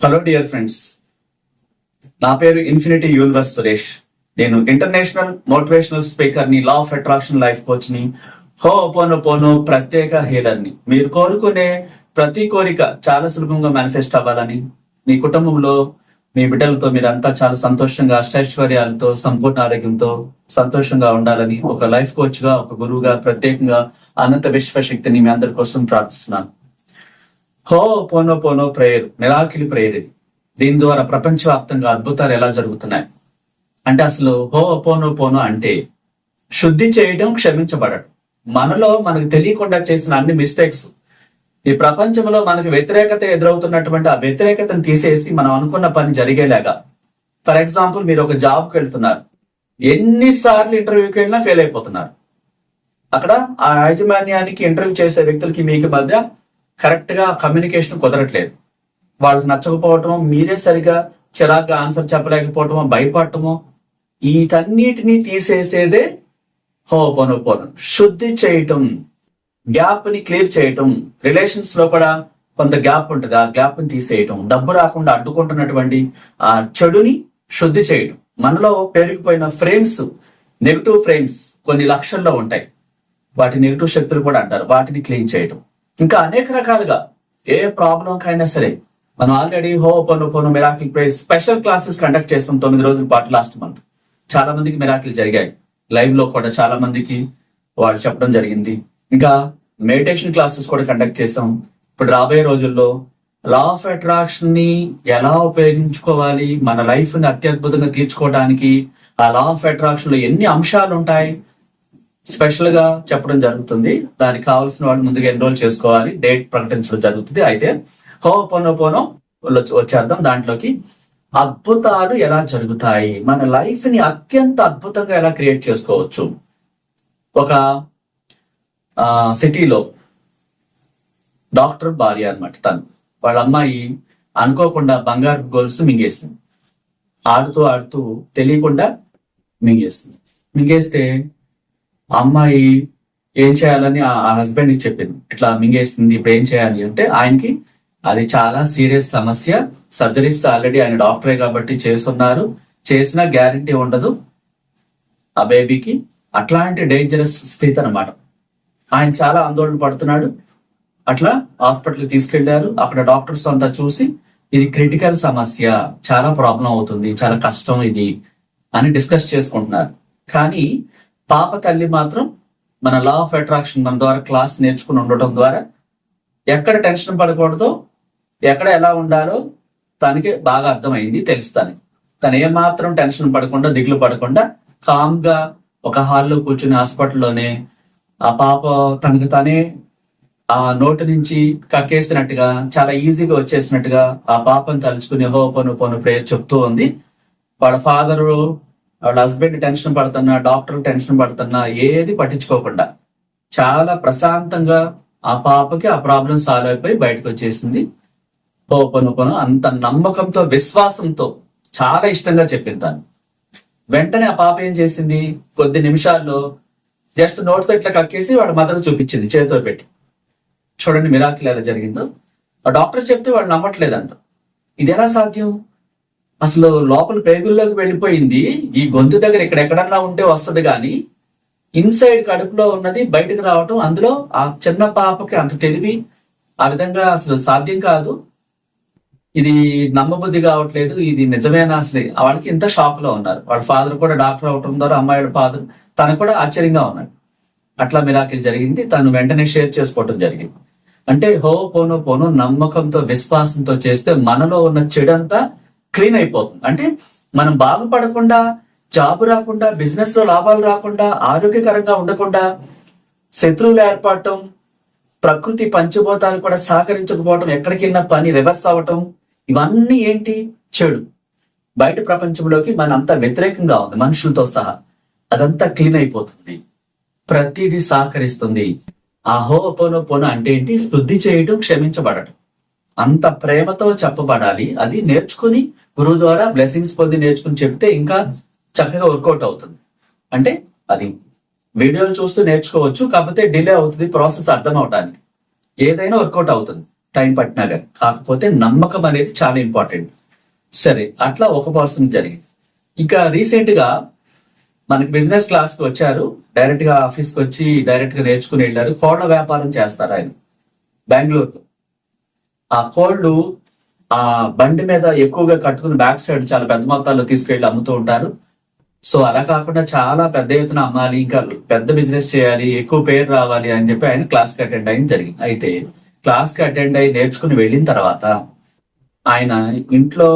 Hello dear friends నా పేరు infinity universe Suresh. నేను ఇంటర్నేషనల్ మోటివేషనల్ స్పీకర్ని లా ఆఫ్ అట్రాక్షన్ లైఫ్ కోచ్ని హో పోను పోను ప్రత్యేక హీలర్ని. మీరు కోరుకునే ప్రతి కోరిక చాలా సులభంగా మేనిఫెస్ట్ అవ్వాలని మీ కుటుంబంలో మీ బిడ్డలతో మీరంతా చాలా సంతోషంగా అష్టైశ్వర్యాలతో సంపూర్ణ ఆరోగ్యంతో సంతోషంగా ఉండాలని ఒక లైఫ్ కోచ్గా ఒక గురువుగా ప్రత్యేకంగా అనంత విశ్వశక్తిని మీ అందరి కోసం ప్రార్థిస్తున్నాను. హో పోనో పోనో ప్రేయర్ మిరాకిలి ప్రేయర్ ఇది. దీని ద్వారా ప్రపంచవ్యాప్తంగా అద్భుతాలు ఎలా జరుగుతున్నాయి? అంటే అసలు హో పోనో పోనో అంటే శుద్ధి చేయడం క్షమించబడడం. మనలో మనకు తెలియకుండా చేసిన అన్ని మిస్టేక్స్ ఈ ప్రపంచంలో మనకు వ్యతిరేకత ఎదురవుతున్నటువంటి ఆ వ్యతిరేకతను తీసేసి మనం అనుకున్న పని జరిగేలాగా. ఫర్ ఎగ్జాంపుల్ మీరు ఒక జాబ్కి వెళ్తున్నారు. ఎన్నిసార్లు ఇంటర్వ్యూకి వెళ్ళినా ఫెయిల్ అయిపోతున్నారు. అక్కడ ఆ యాజమాన్యానికి ఇంటర్వ్యూ చేసే వ్యక్తులకి మీకు మధ్య కరెక్ట్గా కమ్యూనికేషన్ కుదరట్లేదు. వాళ్ళకి నచ్చకపోవటమో మీరే సరిగా చిరాగ్గా ఆన్సర్ చెప్పలేకపోవటమో భయపడటమో వీటన్నిటిని తీసేసేదే హోపనోపోనం శుద్ధి చేయటం గ్యాప్ని క్లియర్ చేయటం రిలేషన్స్లో కూడా కొంత గ్యాప్ ఉంటుంది. ఆ గ్యాప్ని తీసేయటం డబ్బు రాకుండా అడ్డుకుంటున్నటువంటి ఆ చెడుని శుద్ధి చేయటం. మనలో పెరిగిపోయిన ఫ్రేమ్స్ నెగిటివ్ ఫ్రేమ్స్ కొన్ని లక్షల్లో ఉంటాయి. వాటి నెగిటివ్ శక్తులు కూడా అంటారు. వాటిని క్లీన్ చేయటం. ఇంకా అనేక రకాలుగా ఏ ప్రాబ్లం కైనా సరే మనం ఆల్రెడీ హో పను పను miracle pray special classes conduct చేస్తాం తొమ్మిది రోజుల పాటు లాస్ట్ మంత్ చాలా మందికి మిరాకిల్ జరిగాయి. లైవ్లో కూడా చాలా మందికి వాళ్ళు చెప్పడం జరిగింది. ఇంకా మెడిటేషన్ క్లాసెస్ కూడా కండక్ట్ చేసాం ఇప్పుడు రాబోయే రోజుల్లో లా ఆఫ్ అట్రాక్షన్ని ఎలా ఉపయోగించుకోవాలి? మన లైఫ్ని అత్యద్భుతంగా తీర్చుకోవడానికి ఆ లా ఆఫ్ అట్రాక్షన్లో ఎన్ని అంశాలు ఉంటాయి? స్పెషల్గా చెప్పడం జరుగుతుంది. దానికి కావాల్సిన వాళ్ళు ముందుగా ఎన్రోల్ చేసుకోవాలి. డేట్ ప్రకటించడం జరుగుతుంది. అయితే హో పోనో పోనో వచ్చేద్దాం దాంట్లోకి. అద్భుతాలు ఎలా జరుగుతాయి? మన లైఫ్ని అత్యంత అద్భుతంగా ఎలా క్రియేట్ చేసుకోవచ్చు? ఒక సిటీలో డాక్టర్ భార్య అనమాట తను. వాళ్ళ అమ్మాయి అనుకోకుండా బంగారు గోల్స్ మింగేసింది. ఆడుతూ ఆడుతూ తెలియకుండా మింగేస్తుంది మింగేస్తే ఆ అమ్మాయి ఏం చేయాలని ఆ హస్బెండ్కి చెప్పింది. ఇట్లా మింగేసింది ఇప్పుడు ఏం చేయాలి అంటే ఆయనకి అది చాలా సీరియస్ సమస్య. సర్జరీస్ ఆల్రెడీ ఆయన డాక్టరే కాబట్టి చేస్తున్నారు. చేసిన గ్యారంటీ ఉండదు ఆ బేబీకి అట్లాంటి డేంజరస్ స్థితి అనమాట ఆయన చాలా ఆందోళన పడుతున్నాడు. అట్లా హాస్పిటల్ తీసుకెళ్ళారు. అక్కడ డాక్టర్స్ అంతా చూసి ఇది క్రిటికల్ సమస్య చాలా ప్రాబ్లం అవుతుంది చాలా కష్టం ఇది అని డిస్కస్ చేసుకుంటున్నారు. కానీ పాప తల్లి మాత్రం మన లా ఆఫ్ అట్రాక్షన్ మన ద్వారా క్లాస్ నేర్చుకుని ఉండటం ద్వారా ఎక్కడ టెన్షన్ పడకూడదో ఎక్కడ ఎలా ఉండాలో తనకి బాగా అర్థమైంది తెలుస్తాను తను ఏమాత్రం టెన్షన్ పడకుండా దిగులు పడకుండా కామ్గా ఒక హాల్లో కూర్చుని హాస్పిటల్లోనే ఆ పాప తనకు తనే ఆ నోటి నుంచి కక్కేసినట్టుగా చాలా ఈజీగా వచ్చేసినట్టుగా ఆ పాపను తలుచుకుని హో పను పను ప్రేయర్ చెప్తూ ఉంది. వాళ్ళ ఫాదరు వాళ్ళ హస్బెండ్ టెన్షన్ పడుతున్నా డాక్టర్ టెన్షన్ పడుతున్నా ఏది పట్టించుకోకుండా చాలా ప్రశాంతంగా ఆ పాపకి ఆ ప్రాబ్లం సాల్వ్ అయిపోయి బయటకు వచ్చేసింది. ఓపెన్ అంత నమ్మకంతో విశ్వాసంతో చాలా ఇష్టంగా చెప్పింది తను. వెంటనే ఆ పాప ఏం చేసింది? కొద్ది నిమిషాల్లో జస్ట్ నోట్తో ఇట్లా కక్కేసి వాడి మదర్ చూపించింది చేతితో పెట్టి. చూడండి మిరాకిల్ ఎలా జరిగిందో. ఆ డాక్టర్ చెప్తే వాళ్ళు నమ్మట్లేదంట. ఇది ఎలా సాధ్యం? అసలు లోపల పేగుల్లోకి వెళ్ళిపోయింది. ఈ గొంతు దగ్గర ఇక్కడ ఎక్కడన్నా ఉంటే వస్తుంది కానీ ఇన్సైడ్ కడుపులో ఉన్నది బయటకు రావటం అందులో ఆ చిన్న పాపకి అంత తెలివి ఆ విధంగా అసలు సాధ్యం కాదు. ఇది నమ్మబుద్ధి కావట్లేదు ఇది నిజమేనా అసలు? వాళ్ళకి ఇంత షాక్లో ఉన్నారు. వాళ్ళ ఫాదర్ కూడా డాక్టర్ అవటం ద్వారా అమ్మాయి ఫాదర్ తను కూడా ఆశ్చర్యంగా ఉన్నాడు. అట్లా మిరాకిల్ జరిగింది. తను వెంటనే షేర్ చేసుకోవటం జరిగింది. అంటే హో పోనో పోనో నమ్మకంతో విశ్వాసంతో చేస్తే మనలో ఉన్న చెడంతా క్లీన్ అయిపోతుంది. అంటే మనం బాగుపడకుండా జాబ్ రాకుండా బిజినెస్లో లాభాలు రాకుండా ఆరోగ్యకరంగా ఉండకుండా శత్రువులు ఏర్పడటం ప్రకృతి పంచభూతాలు కూడా సహకరించకపోవటం ఎక్కడికి వెళ్ళిన పని రివర్స్ అవ్వటం ఇవన్నీ ఏంటి? చెడు. బయట ప్రపంచంలోకి మన అంతా వ్యతిరేకంగా ఉంది మనుషులతో సహా. అదంతా క్లీన్ అయిపోతుంది. ప్రతిదీ సహకరిస్తుంది. ఆ హో పోనో పోనో అంటే ఏంటి? శుద్ధి చేయటం క్షమించబడటం. అంత ప్రేమతో చెప్పబడాలి. అది నేర్చుకుని గురువు ద్వారా బ్లెస్సింగ్స్ పొంది నేర్చుకుని చెప్తే ఇంకా చక్కగా వర్కౌట్ అవుతుంది. అంటే అది వీడియోలు చూస్తూ నేర్చుకోవచ్చు కాకపోతే డిలే అవుతుంది ప్రాసెస్ అర్థం అవడానికి. ఏదైనా వర్కౌట్ అవుతుంది టైం పట్టినా కానీ. కాకపోతే నమ్మకం అనేది చాలా ఇంపార్టెంట్ సరే అట్లా ఒక పర్సన్ జరిగింది. ఇంకా రీసెంట్గా మనకి బిజినెస్ క్లాస్కి వచ్చారు. డైరెక్ట్గా ఆఫీస్కి వచ్చి డైరెక్ట్గా నేర్చుకుని వెళ్ళారు. కోళ్ళ వ్యాపారం చేస్తారు ఆయన. బెంగళూరులో. ఆ కోళ్ళు ఆ బండి మీద ఎక్కువగా కట్టుకుని బ్యాక్ సైడ్ చాలా పెద్ద మొత్తాల్లో తీసుకెళ్ళి అమ్ముతూ ఉంటారు. సో అలా కాకుండా చాలా పెద్ద ఎత్తున అమ్మాలి ఇంకా పెద్ద బిజినెస్ చేయాలి ఎక్కువ పేరు రావాలి అని చెప్పి ఆయన క్లాస్కి అటెండ్ అయ్యి జరిగింది. అయితే క్లాస్కి అటెండ్ అయ్యి నేర్చుకుని వెళ్ళిన తర్వాత ఆయన ఇంట్లో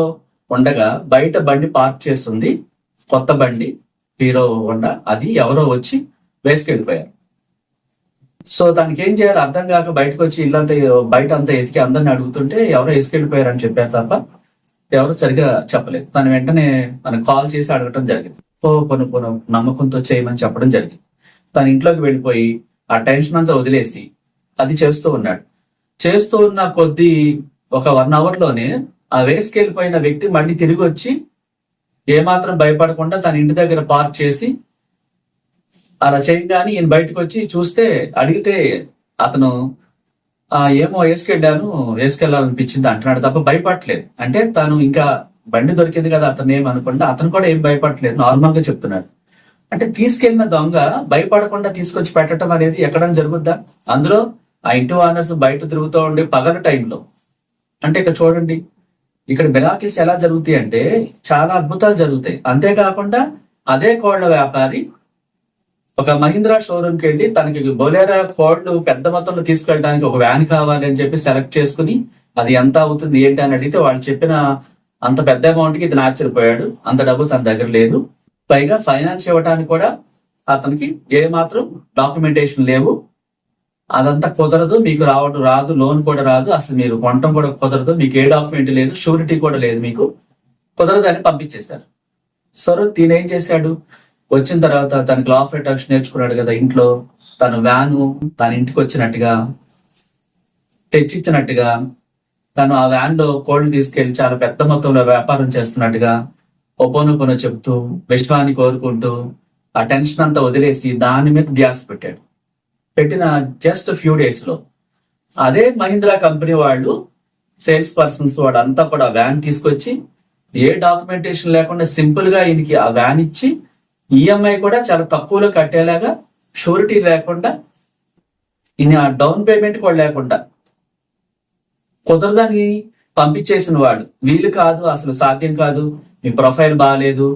ఉండగా బయట బండి పార్క్ చేస్తుంది. కొత్త బండి హీరో హోండా అది ఎవరో వచ్చి వేసుకెళ్ళిపోయారు. సో దానికి ఏం చేయాలి? అర్థం కాక బయటకు వచ్చి ఇల్లంతా బయట అంతా ఎతికి అందరిని అడుగుతుంటే ఎవరో వేసుకెళ్ళిపోయారు అని చెప్పారు తప్ప ఎవరు సరిగా చెప్పలేదు. తను వెంటనే మనకు కాల్ చేసి అడగటం జరిగింది. ఓ పొను పొను నమ్మకంతో చేయమని చెప్పడం జరిగింది. తన ఇంట్లోకి వెళ్ళిపోయి ఆ టెన్షన్ అంతా వదిలేసి అది చేస్తూ ఉన్నాడు. చేస్తూ ఉన్న కొద్ది ఒక వన్ అవర్లోనే ఆ వేసుకెళ్ళిపోయిన వ్యక్తి మళ్ళీ తిరిగి వచ్చి ఏమాత్రం భయపడకుండా తన ఇంటి దగ్గర పార్క్ చేసి అలా చేయగానే ఈయన బయటకు వచ్చి చూస్తే అడిగితే అతను ఆ ఏమో వేసుకెళ్ళాను వేసుకెళ్ళాలనిపించింది అంటున్నాడు తప్ప భయపడలేదు అంటే తను ఇంకా బండి దొరికింది కదా అతను ఏం అనుకుంటే అతను కూడా ఏం భయపడలేదు నార్మల్గా చెప్తున్నాడు. అంటే తీసుకెళ్ళిన దొంగ భయపడకుండా తీసుకొచ్చి పెట్టడం అనేది ఎక్కడ జరుగుద్దా? అందులో ఆ ఇంటి ఓనర్స్ బయట తిరుగుతూ ఉండే పగల టైంలో. అంటే ఇక్కడ చూడండి ఇక్కడ మిరాకిల్స్ ఎలా జరుగుతాయి అంటే చాలా అద్భుతాలు జరుగుతాయి. అంతేకాకుండా అదే కోళ్ళ వ్యాపారి ఒక మహీంద్రా షోరూమ్కి వెళ్ళి తనకి బొలేరా కోడ్లు పెద్ద మొత్తంలో తీసుకెళ్ళడానికి ఒక వ్యాన్ కావాలి అని చెప్పి సెలెక్ట్ చేసుకుని అది ఎంత అవుతుంది ఏంటి అని అడిగితే వాళ్ళు చెప్పిన అంత పెద్ద అమౌంట్కి ఇతను ఆశ్చర్యపోయాడు అంత డబ్బు తన దగ్గర లేదు. పైగా ఫైనాన్స్ ఇవ్వడానికి కూడా అతనికి ఏ మాత్రం డాక్యుమెంటేషన్ లేవు. అదంతా కుదరదు మీకు రావడం రాదు లోన్ కూడా రాదు. అసలు మీరు కొనటం కూడా కుదరదు. మీకు ఏ డాక్యుమెంట్ లేదు షూరిటీ కూడా లేదు మీకు. కుదరదు అని పంపించేశారు. సరే తినేం చేశాడు? వచ్చిన తర్వాత తనకి లా ఆఫ్ అట్రాక్షన్ నేర్చుకున్నాడు కదా ఇంట్లో. తన వ్యాను తన ఇంటికి వచ్చినట్టుగా తెచ్చిచ్చినట్టుగా తను ఆ వ్యాన్లో కోళ్ళు తీసుకెళ్ళి చాలా పెద్ద మొత్తంలో వ్యాపారం చేస్తున్నట్టుగా ఒపోనొపోనో చెప్తూ విశ్వాన్ని కోరుకుంటూ ఆ టెన్షన్ అంతా వదిలేసి దాని మీద ధ్యాస పెట్టాడు. పెట్టిన జస్ట్ ఫ్యూ డేస్లో. అదే మహీంద్రా కంపెనీ వాళ్ళు సేల్స్ పర్సన్స్ వాడు అంతా కూడా వ్యాన్ తీసుకొచ్చి ఏ డాక్యుమెంటేషన్ లేకుండా సింపుల్గా ఈయనకి ఆ వ్యాన్ ఇచ్చి ఈఎంఐ కూడా చాలా తక్కువలో కట్టేలాగా షూరిటీ లేకుండా ఇన్ని ఆ డౌన్ పేమెంట్ కూడా లేకుండా కుదరదని పంపించేసిన వాడు. వీలు కాదు అసలు సాధ్యం కాదు మీ ప్రొఫైల్ బాగాలేదు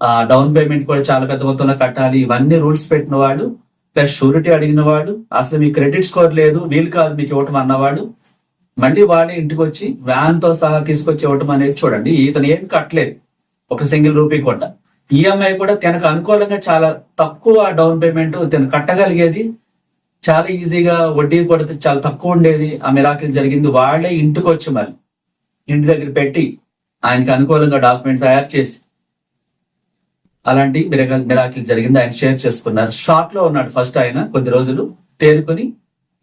ఆ డౌన్ పేమెంట్ కూడా చాలా పెద్ద మొత్తంలో కట్టాలి ఇవన్నీ రూల్స్ పెట్టిన వాడు ప్లస్ షూరిటీ అడిగిన వాడు అసలు మీ క్రెడిట్ స్కోర్ లేదు వీలు కాదు మీకు ఇవ్వటం అన్నవాడు మళ్ళీ వాడే ఇంటికి వచ్చి వ్యాన్తో సహా తీసుకొచ్చి ఇవ్వటం అనేది చూడండి ఇతను ఏం కట్టలేదు ఒక సింగిల్ రూపీ కూడా. ఈఎంఐ కూడా తనకు అనుకూలంగా చాలా తక్కువ డౌన్ పేమెంట్ తను కట్టగలిగేది. చాలా ఈజీగా వడ్డీ కూడా చాలా తక్కువ ఉండేది. ఆ మిరాకిల్ జరిగింది. వాళ్ళే ఇంటికి వచ్చి మరి ఇంటి దగ్గర పెట్టి ఆయనకి అనుకూలంగా డాక్యుమెంట్ తయారు చేసి అలాంటి మిరాకిల్ మిరాకిల్ జరిగింది. ఆయన షేర్ చేసుకున్నారు. షాక్లో ఉన్నాడు ఫస్ట్ ఆయన కొద్ది రోజులు తేరుకుని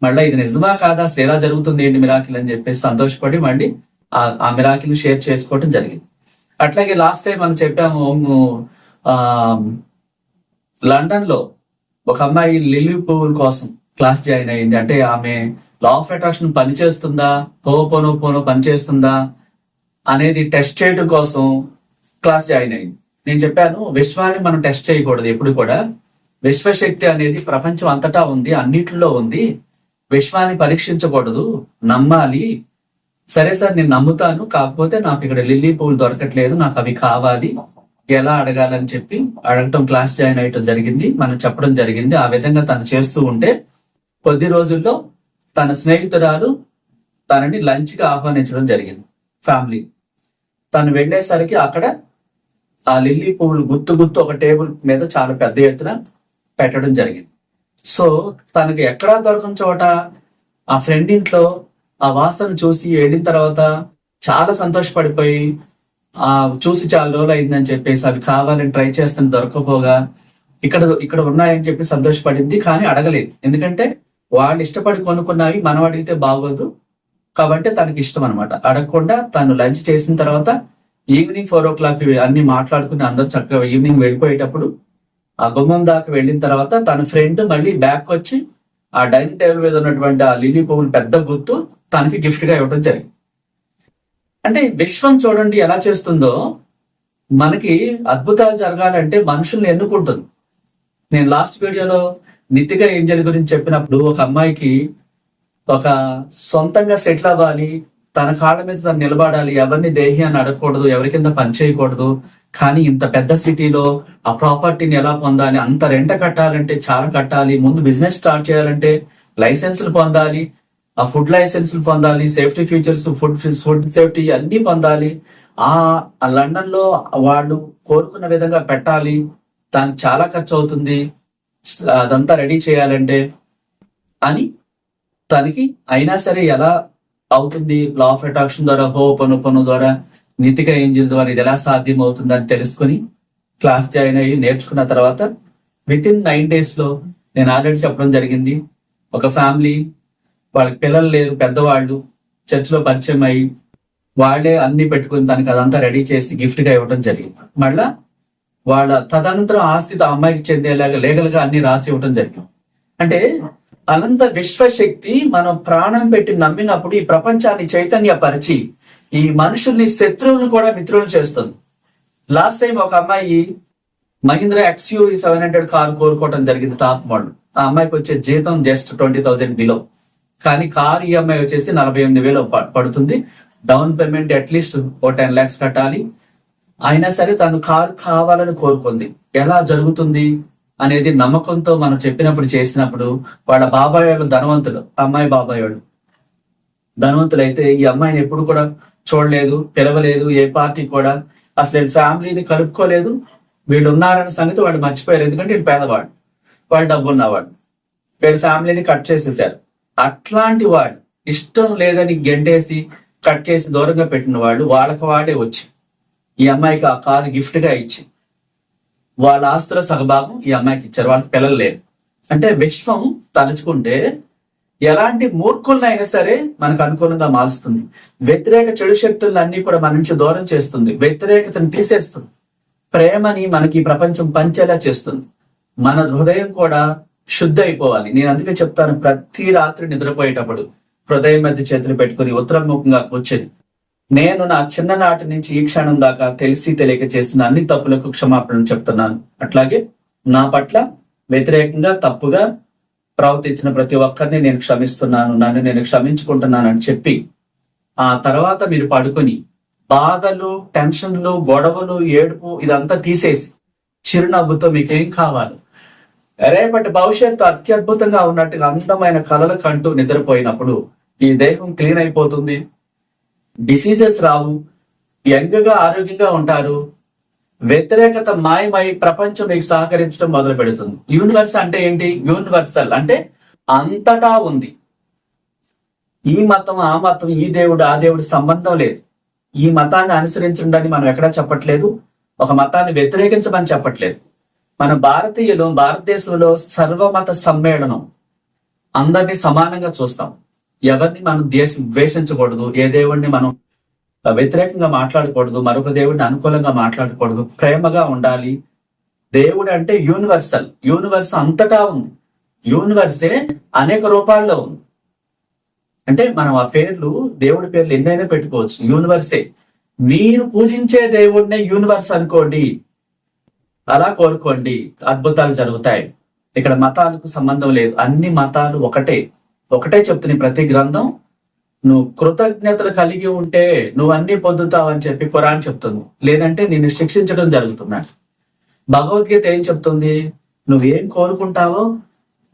మళ్ళీ ఇది నిజమా కాదా? అసలు ఎలా జరుగుతుంది ఏంటి మిరాకిల్ అని చెప్పేసి సంతోషపడి మళ్ళీ ఆ- మిరాకిల్ షేర్ చేసుకోవడం జరిగింది. అట్లాగే లాస్ట్ టైం మనం చెప్పాము లండన్లో ఒక అమ్మాయి లిలీ పువ్వుల కోసం క్లాస్ జాయిన్ అయింది అంటే ఆమె లా ఆఫ్ అట్రాక్షన్ పనిచేస్తుందా? పోనో పోనో పనిచేస్తుందా? అనేది టెస్ట్ చేయడం కోసం క్లాస్ జాయిన్ అయింది నేను చెప్పాను విశ్వాన్ని మనం టెస్ట్ చేయకూడదు ఎప్పుడు కూడా. విశ్వశక్తి అనేది ప్రపంచం అంతటా ఉంది అన్నిటిలో ఉంది. విశ్వాన్ని పరీక్షించకూడదు నమ్మాలి. సరే సార్ నేను నమ్ముతాను. కాకపోతే నాకు ఇక్కడ లిల్లీ పువ్వులు దొరకట్లేదు నాకు అవి కావాలి. ఎలా అడగాలని చెప్పి అడగటం క్లాస్ జాయిన్ అయ్యటం జరిగింది. మనం చెప్పడం జరిగింది. ఆ విధంగా తను చేస్తూ ఉంటే కొద్ది రోజుల్లో తన స్నేహితురాలు తనని లంచ్కి ఆహ్వానించడం జరిగింది. ఫ్యామిలీ. తను వెళ్ళేసరికి అక్కడ ఆ లిల్లీ పువ్వులు గుత్తు గుత్తు ఒక టేబుల్ మీద చాలా పెద్ద ఎత్తున పెట్టడం జరిగింది. సో తనకి ఎక్కడా దొరకని చోట ఆ ఫ్రెండ్ ఇంట్లో ఆ వాసన చూసి వెళ్ళిన తర్వాత చాలా సంతోషపడిపోయి చూసి చాలా రోజులు అయిందని చెప్పేసి అవి కావాలని ట్రై చేస్తాను దొరకపోగా ఇక్కడ ఇక్కడ ఉన్నాయని చెప్పి సంతోషపడింది కానీ అడగలేదు. ఎందుకంటే వాళ్ళు ఇష్టపడి కొనుక్కున్నవి మనం అడిగితే బాగోదు. కాబట్టి తనకి ఇష్టం అనమాట అడగకుండా తను లంచ్ చేసిన తర్వాత ఈవినింగ్ ఫోర్ ఓ క్లాక్ అన్ని మాట్లాడుకుని అందరు చక్కగా ఈవినింగ్ వెళ్ళిపోయేటప్పుడు ఆ గుమ్మం దాకా వెళ్ళిన తర్వాత తన ఫ్రెండ్ మళ్ళీ బ్యాక్ వచ్చి ఆ డైనింగ్ టేబుల్ మీద ఉన్నటువంటి ఆ లిల్లీ పువ్వులు పెద్ద గుర్తు తనకి గిఫ్ట్గా ఇవ్వడం జరిగింది. అంటే విశ్వం చూడండి ఎలా చేస్తుందో. మనకి అద్భుతాలు జరగాలంటే మనుషుల్ని ఎన్నుకుంటుంది. నేను లాస్ట్ వీడియోలో నితిగా ఏంజల్ గురించి చెప్పినప్పుడు ఒక అమ్మాయికి ఒక సొంతంగా సెటిల్ అవ్వాలి తన కాళ్ళ మీద తను నిలబడాలి ఎవరిని దేహి అని అడగకూడదు ఎవరి కింద పని చేయకూడదు. కానీ ఇంత పెద్ద సిటీలో ఆ ప్రాపర్టీని ఎలా పొందాలి అంత రెంట కట్టాలంటే చాలా కట్టాలి ముందు బిజినెస్ స్టార్ట్ చేయాలంటే లైసెన్సులు పొందాలి ఆ ఫుడ్ లైసెన్సులు పొందాలి safety features food food safety అన్ని పొందాలి. ఆ లండన్లో వాళ్ళు కోరుకున్న విధంగా పెట్టాలి. దానికి చాలా ఖర్చు అవుతుంది అదంతా రెడీ చేయాలంటే అని తనకి అయినా సరే ఎలా అవుతుంది? లా ఆఫ్ అట్రాక్షన్ ద్వారా పను ద్వారా నితిక ఏంజిల్ ద్వారా ఇది ఎలా సాధ్యం అవుతుంది అని తెలుసుకుని క్లాస్ జాయిన్ అయ్యి నేర్చుకున్న తర్వాత విత్ ఇన్ నైన్ డేస్లో నేను ఆల్రెడీ చెప్పడం జరిగింది. ఒక ఫ్యామిలీ వాళ్ళకి పిల్లలు లేరు పెద్దవాళ్ళు చర్చిలో పరిచయం అయ్యి వాళ్ళే అన్ని పెట్టుకుని తనకి అదంతా రెడీ చేసి గిఫ్ట్గా ఇవ్వడం జరిగింది. మళ్ళా వాళ్ళ తదనంతరం ఆస్తి ఆ అమ్మాయికి చెందేలాగా లీగల్గా అన్ని రాసి ఇవ్వడం జరిగింది. అంటే అనంత విశ్వశక్తి మనం ప్రాణం పెట్టి నమ్మినప్పుడు ఈ ప్రపంచాన్ని చైతన్యపరిచి ఈ మనుషుల్ని శత్రువులను కూడా మిత్రులను చేస్తుంది. లాస్ట్ టైం ఒక అమ్మాయి Mahindra XUV seven hundred car కోరుకోవడం జరిగింది టాప్ మోడల్ ఆ అమ్మాయికి వచ్చే జీతం జస్ట్ ట్వంటీ థౌసండ్ బిలో కానీ కార్ ఈఎంఐ వచ్చేసి నలభై ఎనిమిది వేలు ప- పడుతుంది. డౌన్ పేమెంట్ అట్లీస్ట్ ఓ టెన్ లాక్స్ కట్టాలి. అయినా సరే తను కారు కావాలని కోరుకుంది. ఎలా జరుగుతుంది అనేది నమ్మకంతో మనం చెప్పినప్పుడు చేసినప్పుడు వాళ్ళ బాబాయ్ వాళ్ళు ధనవంతులు అమ్మాయి బాబాయ్ వాళ్ళు. ధనవంతులు అయితే ఈ అమ్మాయిని ఎప్పుడు కూడా చూడలేదు పిలవలేదు ఏ పార్టీ కూడా అసలు వీళ్ళ ఫ్యామిలీని కలుపుకోలేదు. వీళ్ళు ఉన్నారన్న సంగతి వాళ్ళు మర్చిపోయారు. ఎందుకంటే వీళ్ళు పేదవాడు వాళ్ళు డబ్బు ఉన్నవాడు వీళ్ళ ఫ్యామిలీని కట్ చేసేసారు. అట్లాంటి వాడు ఇష్టం లేదని గెంటేసి కట్ చేసి దూరంగా పెట్టిన వాడు వాళ్ళకి వాడే వచ్చి ఈ అమ్మాయికి ఆ కారు గిఫ్ట్గా ఇచ్చి వాళ్ళ ఆస్తుల సగభాగం ఈ అమ్మాయికి ఇచ్చారు వాళ్ళకి పిల్లలు లేరు. అంటే విశ్వం తలుచుకుంటే ఎలాంటి మూర్ఖులనైనా సరే మనకు అనుకూలంగా మారుస్తుంది. వ్యతిరేక చెడు శక్తులను అన్ని కూడా మన నుంచి దూరం చేస్తుంది. వ్యతిరేకతను తీసేస్తుంది. ప్రేమని మనకి ప్రపంచం పంచేలా చేస్తుంది. మన హృదయం కూడా శుద్ధ అయిపోవాలి నేను అందుకే చెప్తాను ప్రతి రాత్రి నిద్రపోయేటప్పుడు హృదయం మధ్య చేతులు పెట్టుకుని ఉత్తరముఖంగా కూర్చొని నేను నా చిన్ననాటి నుంచి ఈ క్షణం దాకా తెలిసి తెలియక చేసిన అన్ని తప్పులకు క్షమాపణలు చెప్తున్నాను. అట్లాగే నా పట్ల వ్యతిరేకంగా తప్పుగా ప్రవర్తించిన ప్రతి ఒక్కరిని నేను క్షమిస్తున్నాను నన్ను నేను క్షమించుకుంటున్నాను అని చెప్పి ఆ తర్వాత మీరు పడుకొని బాధలు టెన్షన్లు గొడవలు ఏడుపు ఇదంతా తీసేసి చిరునవ్వుతో మీకేం కావాలి? రేపటి భవిష్యత్తు అత్యద్భుతంగా ఉన్నట్టుగా అందమైన కలలు కంటూ నిద్రపోయినప్పుడు ఈ దేహం క్లీన్ అయిపోతుంది. డిసీజెస్ రావు. యంగ్గా ఆరోగ్యంగా ఉంటారు. వ్యతిరేకత మాయమై ప్రపంచం మీకు సహకరించడం మొదలు పెడుతుంది. యూనివర్స్ అంటే ఏంటి? యూనివర్సల్ అంటే అంతటా ఉంది. ఈ మతం ఆ మతం ఈ దేవుడు ఆ దేవుడు సంబంధం లేదు. ఈ మతాన్ని అనుసరించండి మనం ఎక్కడా చెప్పట్లేదు. ఒక మతాన్ని వ్యతిరేకించమని చెప్పట్లేదు. మన భారతీయులు భారతదేశంలో సర్వమత సమ్మేళనం అందరినీ సమానంగా చూస్తాం. ఎవరిని మనం దేశం ద్వేషించకూడదు ఏ దేవుడిని మనం వ్యతిరేకంగా మాట్లాడకూడదు మరొక దేవుడిని అనుకూలంగా మాట్లాడకూడదు ప్రేమగా ఉండాలి. దేవుడు అంటే యూనివర్సల్ యూనివర్స్ అంతటా ఉంది. యూనివర్సే అనేక రూపాల్లో ఉంది. అంటే మనం ఆ పేర్లు దేవుడి పేర్లు ఎన్నైనా పెట్టుకోవచ్చు. యూనివర్సే. మీరు పూజించే దేవుడినే యూనివర్స్ అనుకోండి. అలా కోరుకోండి. అద్భుతాలు జరుగుతాయి. ఇక్కడ మతాలకు సంబంధం లేదు. అన్ని మతాలు ఒకటే. ఒకటే చెప్తున్న ప్రతి గ్రంథం నువ్వు కృతజ్ఞతలు కలిగి ఉంటే నువ్వు అన్ని పొందుతావు అని చెప్పి ఖురాన్ చెప్తుంది. లేదంటే నిన్ను శిక్షించడం జరుగుతున్నాడు భగవద్గీత ఏం చెప్తుంది? నువ్వేం కోరుకుంటావో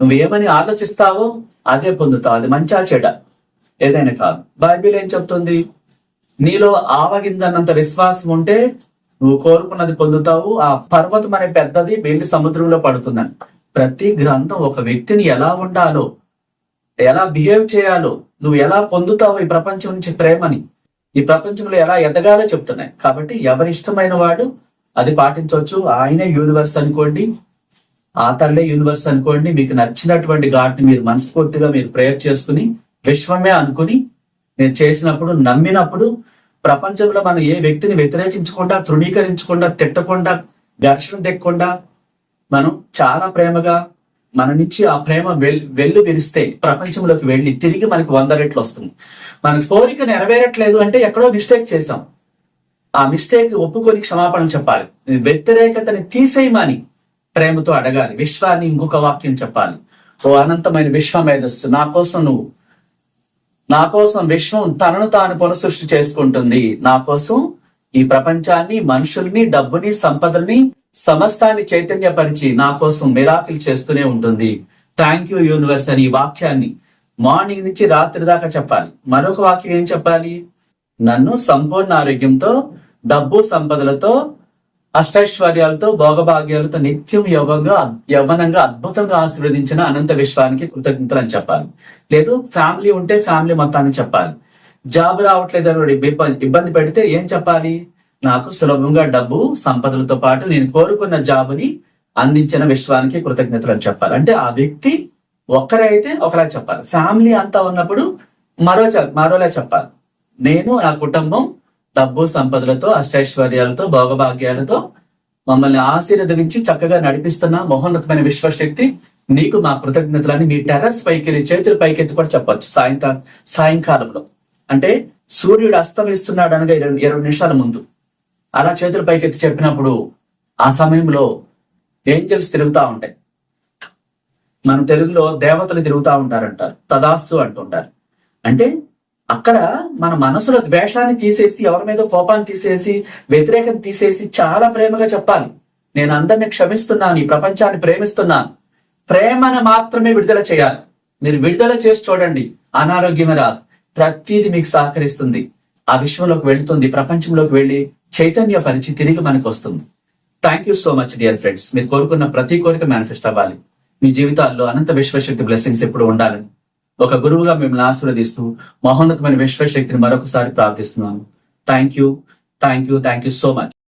నువ్వేమని ఆలోచిస్తావో అదే పొందుతావు. అది మంచా చెడ. ఏదైనా కాదు. బైబిల్ ఏం చెప్తుంది? నీలో ఆవగిందన్నంత విశ్వాసం ఉంటే నువ్వు కోరుకున్నది పొందుతావు. ఆ పర్వతం అనే పెద్దది వెళ్ళి సముద్రంలో పడుతుందని. ప్రతి గ్రంథం ఒక వ్యక్తిని ఎలా ఉండాలో ఎలా బిహేవ్ చేయాలో నువ్వు ఎలా పొందుతావు ఈ ప్రపంచం నుంచి ప్రేమని. ఈ ప్రపంచంలో ఎలా ఎదగాలో చెప్తున్నాయి. కాబట్టి ఎవరి ఇష్టమైన వాడు అది పాటించవచ్చు. ఆయనే యూనివర్స్ అనుకోండి ఆ తల్లే యూనివర్స్ అనుకోండి. మీకు నచ్చినటువంటి గాడ్ని మీరు మనస్ఫూర్తిగా మీరు ప్రేయర్ చేసుకుని విశ్వమే అనుకుని మీరు చేసినప్పుడు నమ్మినప్పుడు ప్రపంచంలో మనం ఏ వ్యక్తిని వ్యతిరేకించకుండా తృణీకరించకుండా తిట్టకుండా ఘర్షణ తెక్కకుండా మనం చాలా ప్రేమగా మన నుంచి ఆ ప్రేమ వెల్ వెల్లు విరిస్తే ప్రపంచంలోకి వెళ్ళి తిరిగి మనకి వంద రెట్లు వస్తుంది. మన కోరిక నెరవేరట్లేదు అంటే ఎక్కడో మిస్టేక్ చేసాం ఆ మిస్టేక్ ఒప్పుకొని క్షమాపణ చెప్పాలి. వ్యతిరేకతని తీసేయమని ప్రేమతో అడగాలి. విశ్వాన్ని ఇంకొక వాక్యం చెప్పాలి. ఓ అనంతమైన విశ్వ మేధస్సు నా కోసం నువ్వు నా కోసం విశ్వం తనను తాను పునఃసృష్టి చేసుకుంటుంది. నా కోసం ఈ ప్రపంచాన్ని మనుషుల్ని డబ్బుని సంపదల్ని సమస్తాన్ని చైతన్యపరిచి నా కోసం మిరాకిల్ చేస్తూనే ఉంటుంది. థ్యాంక్ యూ యూనివర్స్ అని ఈ వాక్యాన్ని మార్నింగ్ నుంచి రాత్రి దాకా చెప్పాలి. మరొక వాక్యం ఏం చెప్పాలి? నన్ను సంపూర్ణ ఆరోగ్యంతో డబ్బు సంపదలతో అష్టైశ్వర్యాలతో భోగభాగ్యాలతో నిత్యం యవ్వంగా యవ్వనంగా అద్భుతంగా ఆశీర్వదించిన అనంత విశ్వానికి కృతజ్ఞతలు అని చెప్పాలి. లేదు ఫ్యామిలీ ఉంటే ఫ్యామిలీ మొత్తాన్ని చెప్పాలి. జాబ్ రావట్లేదు అని ఇబ్బంది పెడితే ఏం చెప్పాలి? నాకు సులభంగా డబ్బు సంపదలతో పాటు నేను కోరుకున్న జాబుని అందించిన విశ్వానికి కృతజ్ఞతలు అని చెప్పాలి. అంటే ఆ వ్యక్తి ఒక్కరే అయితే ఒకలా చెప్పాలి. ఫ్యామిలీ అంతా ఉన్నప్పుడు మరో మరోలా చెప్పాలి. నేను నా కుటుంబం డబ్బు సంపదలతో అష్టైశ్వర్యాలతో భోగభాగ్యాలతో మమ్మల్ని ఆశీర్వదించి చక్కగా నడిపిస్తున్న మహోన్నతమైన విశ్వశక్తి. నీకు మా కృతజ్ఞతలని మీ టెరస్ పైకి వెళ్ళి చేతుల పైకి ఎత్తి కూడా చెప్పొచ్చు. సాయంకాలం సాయంకాలంలో. అంటే సూర్యుడు అస్తమిస్తున్నాడు అనగా ఇరవై ఇరవై నిమిషాల ముందు. అలా చేతుల పైకి ఎత్తి చెప్పినప్పుడు ఆ సమయంలో ఏంజల్స్ తిరుగుతా ఉంటాయి. మన తెలుగులో దేవతలు తిరుగుతా ఉంటారంటారు. తదాస్తు అంటుంటారు. అంటే అక్కడ మన మనసులో ద్వేషాన్ని తీసేసి ఎవరి మీద కోపాన్ని తీసేసి వ్యతిరేకం తీసేసి చాలా ప్రేమగా చెప్పాలి. నేను అందరిని క్షమిస్తున్నాను ఈ ప్రపంచాన్ని ప్రేమిస్తున్నాను. ప్రేమను మాత్రమే విడుదల చేయాలి. మీరు విడుదల చేసి చూడండి. అనారోగ్యమే రాదు. ప్రతిదీ మీకు సహకరిస్తుంది. ఆ విశ్వంలోకి వెళుతుంది. ప్రపంచంలోకి వెళ్ళి చైతన్య పరిచి తిరిగి మనకు వస్తుంది. Thank you so much dear friends మీరు కోరుకున్న ప్రతి కోరిక మేనిఫెస్ట్ అవ్వాలి. మీ జీవితాల్లో అనంత విశ్వశక్తి బ్లెస్సింగ్స్ ఎప్పుడు ఉండాలని ఒక గురువుగా మిమ్మల్ని ఆశీర్వదిస్తూ మహోన్నతమైన విశ్వశక్తిని మరొకసారి ప్రార్థిస్తున్నాను. Thank you thank you thank you so much